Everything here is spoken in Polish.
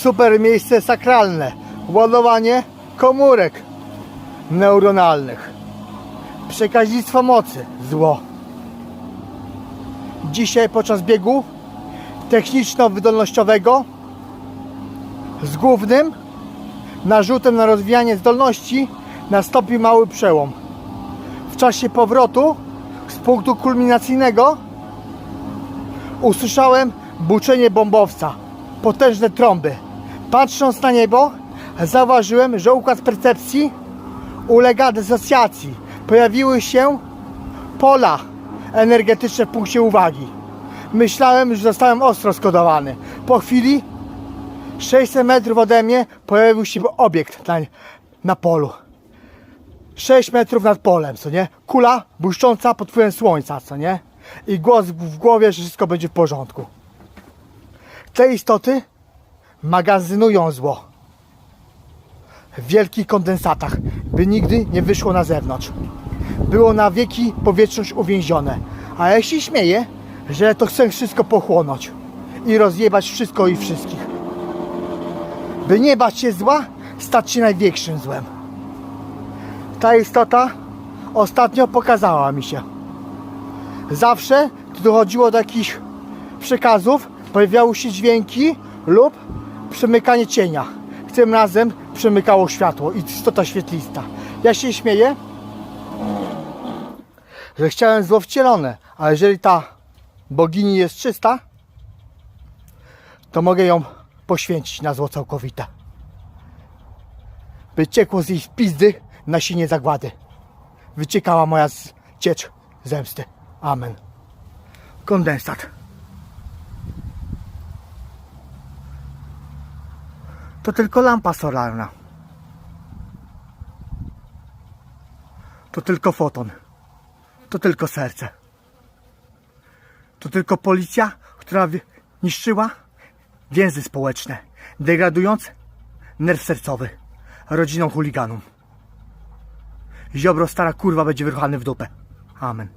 Super miejsce sakralne. Ładowanie komórek neuronalnych. Przekaźnictwo mocy. Zło. Dzisiaj podczas biegu techniczno-wydolnościowego z głównym narzutem na rozwijanie zdolności nastąpił mały przełom. W czasie powrotu z punktu kulminacyjnego usłyszałem buczenie bombowca, potężne trąby. Patrząc na niebo, zauważyłem, że układ percepcji ulega dysocjacji. Pojawiły się pola energetyczne w punkcie uwagi. Myślałem, że zostałem ostro skodowany. Po chwili 600 metrów ode mnie pojawił się obiekt na, na polu. 6 metrów nad polem, co nie? Kula błyszcząca pod wpływem słońca, co nie? I głos w głowie, że wszystko będzie w porządku. Te istoty magazynują zło w wielkich kondensatach, by nigdy nie wyszło na zewnątrz. Było na wieki powietrzność uwięzione. A ja się śmieję, że to chcę wszystko pochłonąć i rozjebać wszystko i wszystkich. By nie bać się zła, stać się największym złem. Ta istota ostatnio pokazała mi się. Zawsze, gdy dochodziło do jakichś przekazów, pojawiały się dźwięki lub przemykanie cienia. Tym razem przemykało światło i istota świetlista. Ja się śmieję, że chciałem zło wcielone, ale jeżeli ta bogini jest czysta, to mogę ją poświęcić na zło całkowite. By ciekło z jej pizdy nasienie zagłady. Wyciekała moja ciecz zemsty. Amen. Kondensat. To tylko lampa solarna. To tylko foton. To tylko serce. To tylko policja, która niszczyła więzy społeczne, degradując nerw sercowy rodziną chuliganów. Ziobro stara kurwa będzie wyruchany w dupę. Amen.